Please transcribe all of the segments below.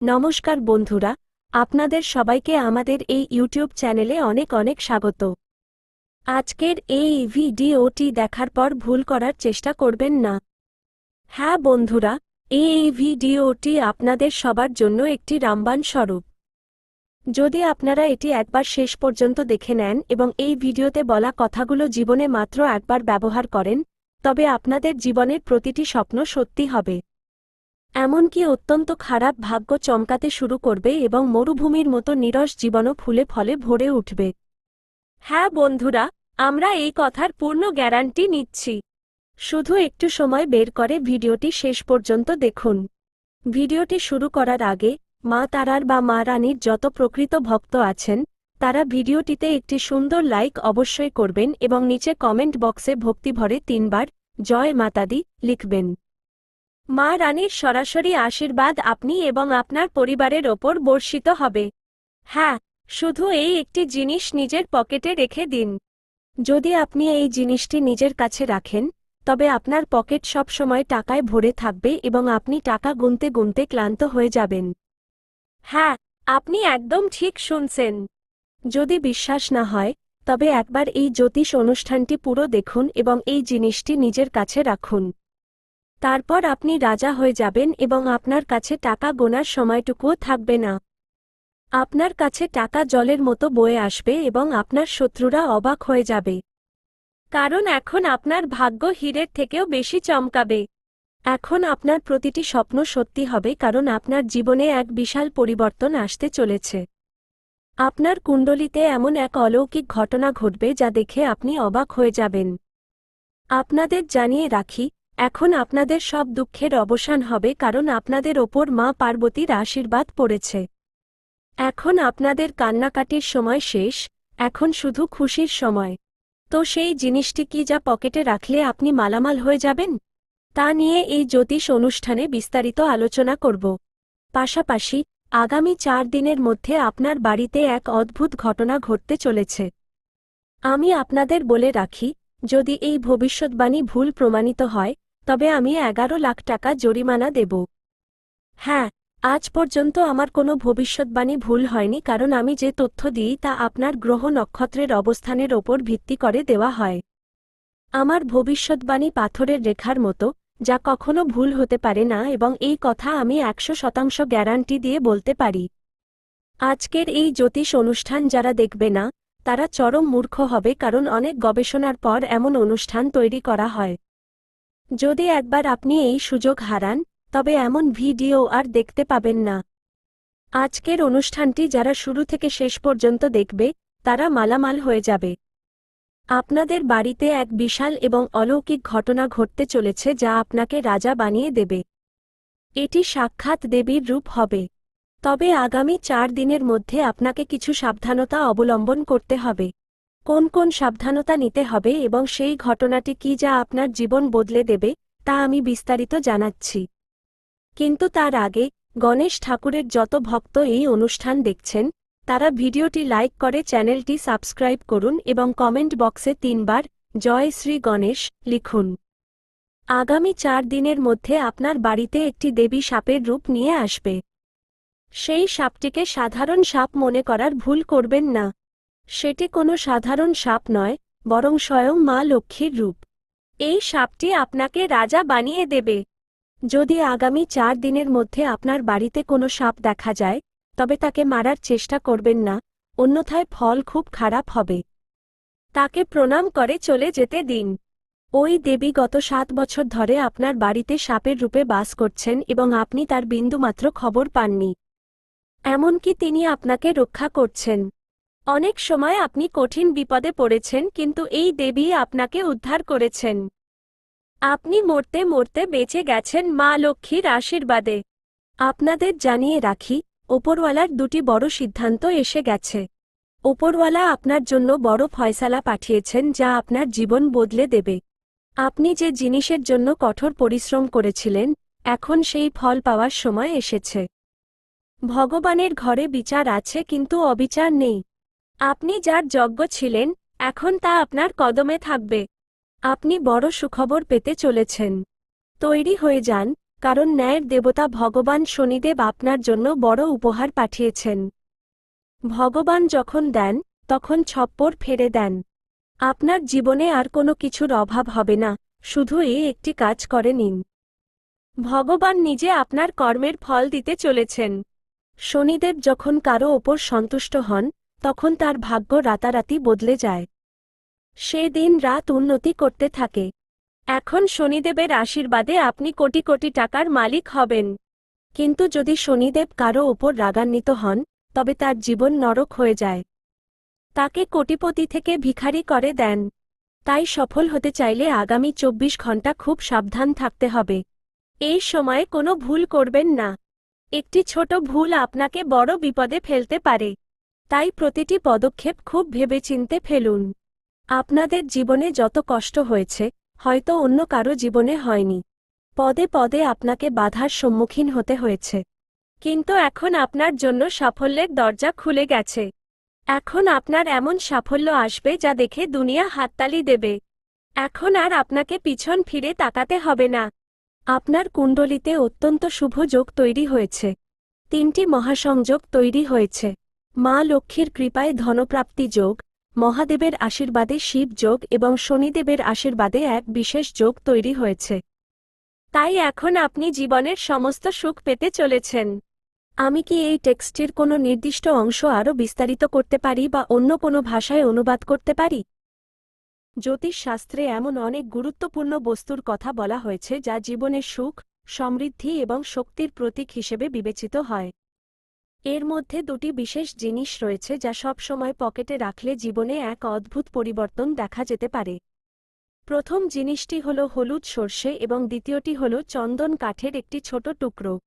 নমস্কার বন্ধুরা, আপনাদের সবাইকে আমাদের এই ইউটিউব চ্যানেলে অনেক অনেক স্বাগত। আজকের এই ভিডিওটি দেখার পর ভুল করার চেষ্টা করবেন না। হ্যাঁ বন্ধুরা, এই ভিডিওটি আপনাদের সবার জন্য একটি রামবান স্বরূপ। যদি আপনারা এটি একবার শেষ পর্যন্ত দেখে নেন এবং এই ভিডিওতে বলা কথাগুলো জীবনে মাত্র একবার ব্যবহার করেন, তবে আপনাদের জীবনের প্রতিটি স্বপ্ন সত্যি হবে। এমনকি অত্যন্ত খারাপ ভাগ্য চমকাতে শুরু করবে এবং মরুভূমির মতো নিরস জীবনও ফুলে ফলে ভরে উঠবে। হ্যাঁ বন্ধুরা, আমরা এই কথার পূর্ণ গ্যারান্টি নিচ্ছি। শুধু একটু সময় বের করে ভিডিওটি শেষ পর্যন্ত দেখুন। ভিডিওটি শুরু করার আগে, মা তারার বা মা রানীর যত প্রকৃত ভক্ত আছেন, তারা ভিডিওটিতে একটি সুন্দর লাইক অবশ্যই করবেন এবং নিচে কমেন্ট বক্সে ভক্তিভরে তিনবার জয় মাতাদি লিখবেন। মা রানীর সরাসরি আশীর্বাদ আপনি এবং আপনার পরিবারের ওপর বর্ষিত হবে। হ্যাঁ শুধু এই একটি জিনিস নিজের পকেটে রেখে দিন। যদি আপনি এই জিনিসটি নিজের কাছে রাখেন, তবে আপনার পকেট সব সময় টাকায় ভরে থাকবে এবং আপনি টাকা গুনতে গুনতে ক্লান্ত হয়ে যাবেন। হ্যাঁ আপনি একদম ঠিক শুনছেন। যদি বিশ্বাস না হয়, তবে একবার এই জ্যোতিষ অনুষ্ঠানটি পুরো দেখুন এবং এই জিনিসটি নিজের কাছে রাখুন। তারপর আপনি রাজা হয়ে যাবেন এবং আপনার কাছে টাকা গোনার সময়টুকুও থাকবে না। আপনার কাছে টাকা জলের মতো বয়ে আসবে এবং আপনার শত্রুরা অবাক হয়ে যাবে। কারণ এখন আপনার ভাগ্য হীরের থেকেও বেশি চমকাবে। এখন আপনার প্রতিটি স্বপ্ন সত্যি হবে কারণ আপনার জীবনে এক বিশাল পরিবর্তন আসতে চলেছে। আপনার কুণ্ডলিতে এমন এক অলৌকিক ঘটনা ঘটবে যা দেখে আপনি অবাক হয়ে যাবেন। আপনাদের জানিয়ে রাখি এখন আপনাদের সব দুঃখের অবসান হবে কারণ আপনাদের ওপর মা পার্বতীর আশীর্বাদ পড়েছে। এখন আপনাদের কান্নাকাটির সময় শেষ, এখন শুধু খুশির সময়। তো সেই জিনিসটি কি যা পকেটে রাখলে আপনি মালামাল হয়ে যাবেন? তা নিয়ে এই জ্যোতিষ অনুষ্ঠানে বিস্তারিত আলোচনা করব। পাশাপাশি, আগামী চার দিনের মধ্যে আপনার বাড়িতে এক অদ্ভুত ঘটনা ঘটতে চলেছে। আমি আপনাদের বলে রাখি, যদি এই ভবিষ্যৎবাণী ভুল প্রমাণিত হয় তবে আমি এগারো লাখ টাকা জরিমানা দেব। হ্যাঁ আজ পর্যন্ত আমার কোনো ভবিষ্যৎবাণী ভুল হয়নি কারণ আমি যে তথ্য দিই তা আপনার গ্রহ নক্ষত্রের অবস্থানের ওপর ভিত্তি করে দেওয়া হয়। আমার ভবিষ্যৎবাণী পাথরের রেখার মতো, যা কখনো ভুল হতে পারে না এবং এই কথা আমি একশো শতাংশ গ্যারান্টি দিয়ে বলতে পারি। আজকের এই জ্যোতিষ অনুষ্ঠান যারা দেখবে না, তারা চরম মূর্খ হবে কারণ অনেক গবেষণার পর এমন অনুষ্ঠান তৈরি করা হয়। যদি একবার আপনি এই সুযোগ হারান, তবে এমন ভিডিও আর দেখতে পাবেন না। আজকের অনুষ্ঠানটি যারা শুরু থেকে শেষ পর্যন্ত দেখবে, তারা মালামাল হয়ে যাবে। আপনাদের বাড়িতে এক বিশাল এবং অলৌকিক ঘটনা ঘটতে চলেছে যা আপনাকে রাজা বানিয়ে দেবে। এটি সাক্ষাৎ দেবীর রূপ হবে। তবে আগামী চার দিনের মধ্যে আপনাকে কিছু সাবধানতা অবলম্বন করতে হবে। কোন কোন সাবধানতা নিতে হবে এবং সেই ঘটনাটি কি যা আপনার জীবন বদলে দেবে, তা আমি বিস্তারিত জানাচ্ছি। কিন্তু তার আগে, গণেশ ঠাকুরের যত ভক্ত এই অনুষ্ঠান দেখছেন, তারা ভিডিওটি লাইক করে চ্যানেলটি সাবস্ক্রাইব করুন এবং কমেন্ট বক্সে তিনবার, জয় শ্রী গণেশ লিখুন। আগামী চার দিনের মধ্যে আপনার বাড়িতে একটি দেবী সাপের রূপ নিয়ে আসবে। সেই সাপটিকে সাধারণ সাপ মনে করার ভুল করবেন না। সেটি কোনো সাধারণ সাপ নয়, বরং স্বয়ং মা লক্ষ্মীর রূপ। এই সাপটি আপনাকে রাজা বানিয়ে দেবে। যদি আগামী চার দিনের মধ্যে আপনার বাড়িতে কোনো সাপ দেখা যায়, তবে তাকে মারার চেষ্টা করবেন না, অন্যথায় ফল খুব খারাপ হবে। তাকে প্রণাম করে চলে যেতে দিন। ওই দেবী গত সাত বছর ধরে আপনার বাড়িতে সাপের রূপে বাস করছেন এবং আপনি তার বিন্দুমাত্র খবর পাননি। এমনকি তিনি আপনাকে রক্ষা করছেন। অনেক সময় আপনি কঠিন বিপদে পড়েছেন, কিন্তু এই দেবী আপনাকে উদ্ধার করেছেন। আপনি মরতে মরতে বেঁচে গেছেন, মা লক্ষ্মীর আশীর্বাদে। আপনাদের জানিয়ে রাখি, ওপরওয়ালার দুটি বড় সিদ্ধান্ত এসে গেছে। ওপরওয়ালা আপনার জন্য বড় ফয়সালা পাঠিয়েছেন, যা আপনার জীবন বদলে দেবে। আপনি যে জিনিসের জন্য কঠোর পরিশ্রম করেছিলেন, এখন সেই ফল পাওয়ার সময় এসেছে। ভগবানের ঘরে বিচার আছে, কিন্তু অবিচার নেই। আপনি যার যজ্ঞ ছিলেন, এখন তা আপনার কদমে থাকবে। আপনি বড় সুখবর পেতে চলেছেন। তৈরি হয়ে যান, কারণ ন্যায়ের দেবতা ভগবান শনিদেব আপনার জন্য বড় উপহার পাঠিয়েছেন। ভগবান যখন দেন, তখন ছপ্পর ফেরে দেন। আপনার জীবনে আর কোনো কিছুর অভাব হবে না, শুধু এই একটি কাজ করে নিন। ভগবান নিজে আপনার কর্মের ফল দিতে চলেছেন। শনিদেব যখন কারও ওপর সন্তুষ্ট হন তখন তার ভাগ্য রাতারাতি বদলে যায়। সে দিন রাত উন্নতি করতে থাকে। এখন শনিদেবের আশীর্বাদে আপনি কোটি কোটি টাকার মালিক হবেন। কিন্তু যদি শনিদেব কারও ওপর রাগান্বিত হন, তবে তার জীবন নরক হয়ে যায়। তাকে কোটিপতি থেকে ভিখারি করে দেন। তাই সফল হতে চাইলে আগামী চব্বিশ ঘণ্টা খুব সাবধান থাকতে হবে। এই সময়ে কোনো ভুল করবেন না। একটি ছোট ভুল আপনাকে বড় বিপদে ফেলতে পারে। তাই প্রতিটি পদক্ষেপ খুব ভেবেচিন্তে ফেলুন। আপনাদের জীবনে যত কষ্ট হয়েছে, হয়তো অন্য কারও জীবনে হয়নি। পদে পদে আপনাকে বাধার সম্মুখীন হতে হয়েছে। কিন্তু এখন আপনার জন্য সাফল্যের দরজা খুলে গেছে। এখন আপনার এমন সাফল্য আসবে যা দেখে দুনিয়া হাততালি দেবে। এখন আর আপনাকে পিছন ফিরে তাকাতে হবে না। আপনার কুণ্ডলিতে অত্যন্ত শুভ যোগ তৈরি হয়েছে। তিনটি মহাসংযোগ তৈরি হয়েছে। মা লক্ষ্মীর কৃপায় ধনপ্রাপ্তি যোগ, মহাদেবের আশীর্বাদে শিব যোগ এবং শনিদেবের আশীর্বাদে এক বিশেষ যোগ তৈরি হয়েছে। তাই এখন আপনি জীবনের সমস্ত সুখ পেতে চলেছেন। আমি কি এই টেক্সটের কোনো নির্দিষ্ট অংশ আরও বিস্তারিত করতে পারি বা অন্য কোনো ভাষায় অনুবাদ করতে পারি? জ্যোতিষশাস্ত্রে এমন অনেক গুরুত্বপূর্ণ বস্তুর কথা বলা হয়েছে যা জীবনের সুখ, সমৃদ্ধি এবং শক্তির প্রতীক হিসেবে বিবেচিত হয়। এর মধ্যে দুটি বিশেষ জিনিস রয়েছে যা সব সময় পকেটে রাখলে জীবনে এক অদ্ভুত পরিবর্তন দেখা যেতে পারে। প্রথম জিনিসটি হল হলুদ সর্ষে এবং দ্বিতীয়টি হল চন্দন কাঠের একটি ছোট টুকরো।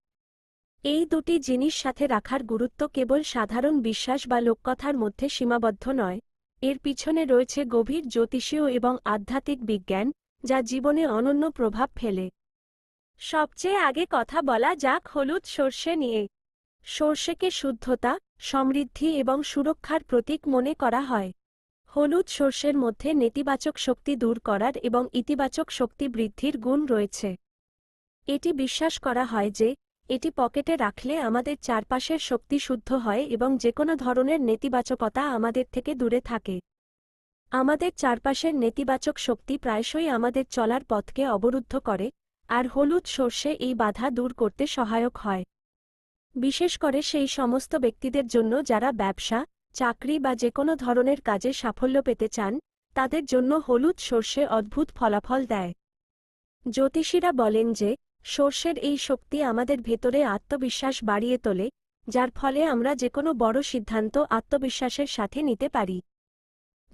এই দুটি জিনিস সাথে রাখার গুরুত্ব কেবল সাধারণ বিশ্বাস বা লোককথার মধ্যে সীমাবদ্ধ নয়। এর পিছনে রয়েছে গভীর জ্যোতিষীয় এবং আধ্যাত্মিক বিজ্ঞান, যা জীবনে অনন্য প্রভাব ফেলে। সবচেয়ে আগে কথা বলা যাক হলুদ সর্ষে নিয়ে। সর্ষেকে শুদ্ধতা, সমৃদ্ধি এবং সুরক্ষার প্রতীক মনে করা হয়। হলুদ সর্ষের মধ্যে নেতিবাচক শক্তি দূর করার এবং ইতিবাচক শক্তি বৃদ্ধির গুণ রয়েছে। এটি বিশ্বাস করা হয় যে, এটি পকেটে রাখলে আমাদের চারপাশের শক্তি শুদ্ধ হয় এবং যে কোনো ধরনের নেতিবাচকতা আমাদের থেকে দূরে থাকে। আমাদের চারপাশের নেতিবাচক শক্তি প্রায়শই আমাদের চলার পথকে অবরুদ্ধ করে, আর হলুদ সর্ষে এই বাধা দূর করতে সহায়ক হয়। বিশেষ করে সেই সমস্ত ব্যক্তিদের জন্য যারা ব্যবসা, চাকরি বা যে কোনো ধরনের কাজে সাফল্য পেতে চান, তাদের জন্য হলুদ সর্ষে অদ্ভুত ফলাফল দেয়। জ্যোতিষীরা বলেন যে, সর্ষের এই শক্তি আমাদের ভেতরে আত্মবিশ্বাস বাড়িয়ে তোলে, যার ফলে আমরা যে কোনো বড় সিদ্ধান্ত আত্মবিশ্বাসের সাথে নিতে পারি।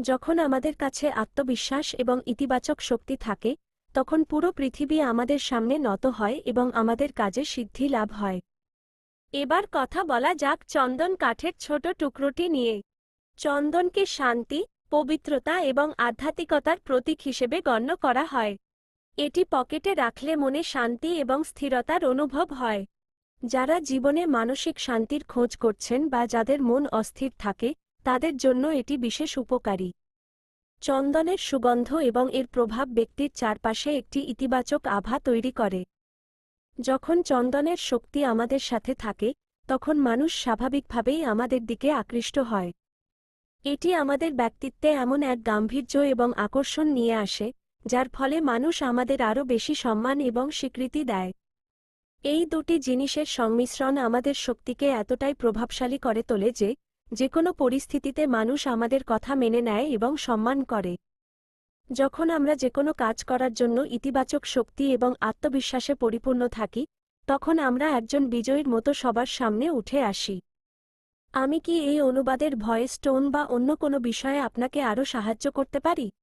যখন আমাদের কাছে আত্মবিশ্বাস এবং ইতিবাচক শক্তি থাকে, তখন পুরো পৃথিবী আমাদের সামনে নত হয় এবং আমাদের কাজে সিদ্ধি লাভ হয়। এবার কথা বলা যাক চন্দন কাঠের ছোট টুকরোটি নিয়ে। চন্দনকে শান্তি, পবিত্রতা এবং আধ্যাত্মিকতার প্রতীক হিসেবে গণ্য করা হয়। এটি পকেটে রাখলে মনে শান্তি এবং স্থিরতার অনুভব হয়। যারা জীবনে মানসিক শান্তির খোঁজ করছেন বা যাদের মন অস্থির থাকে, তাদের জন্য এটি বিশেষ উপকারী। চন্দনের সুগন্ধ এবং এর প্রভাব ব্যক্তির চারপাশে একটি ইতিবাচক আভা তৈরি করে। যখন চন্দনের শক্তি আমাদের সাথে থাকে, তখন মানুষ স্বাভাবিকভাবেই আমাদের দিকে আকৃষ্ট হয়। এটি আমাদের ব্যক্তিত্বে এমন এক গাম্ভীর্য এবং আকর্ষণ নিয়ে আসে, যার ফলে মানুষ আমাদের আরও বেশি সম্মান এবং স্বীকৃতি দেয়। এই দুটি জিনিসের সংমিশ্রণ আমাদের শক্তিকে এতটাই প্রভাবশালী করে তোলে যে যে কোনো পরিস্থিতিতে মানুষ আমাদের কথা মেনে নেয় এবং সম্মান করে। যখন আমরা যে কোনো কাজ করার জন্য ইতিবাচক শক্তি এবং আত্মবিশ্বাসে পরিপূর্ণ থাকি, তখন আমরা একজন বিজয়ীর মতো সবার সামনে উঠে আসি। আমি কি এই অনুবাদের ভয়েস টোন বা অন্য কোনো বিষয়ে আপনাকে আরও সাহায্য করতে পারি?